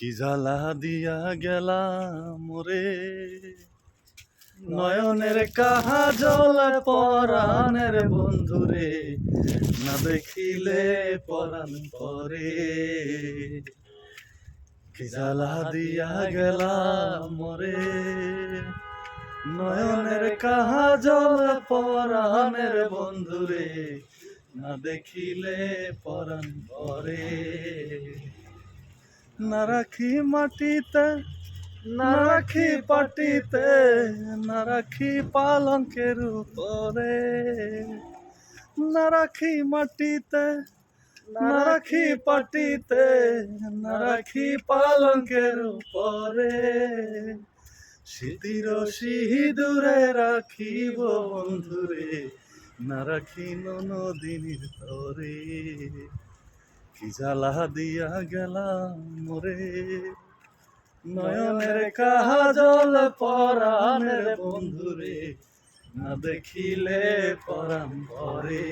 কি জ্বালা দিয়া গেলাম রে? নয়নের কাহা জল পরাণের বন্ধুরে না দেখিলে পরাণ পরে। কি জ্বালা দিয়া গেলাম রে? নয়নের কাহা জল পরাণের বন্ধুরে না দেখিলে পরাণ পরে। না রাখি মাটিতে না রাখি পাটিতে না রাখি পালঙ্কের উপরে। না রাখি মাটিতে না রাখি পাটিতে না রাখি পালঙ্কের উপরে। স্মৃতির সিঁদুরে রাখিব বন্ধুরে না রাখি নদীর তরে। কি জ্বালা দিয়া গেলাম মোরে নয়নের কাহা জল পরাণের বন্ধুরে না দেখিলে পরাণ পরে।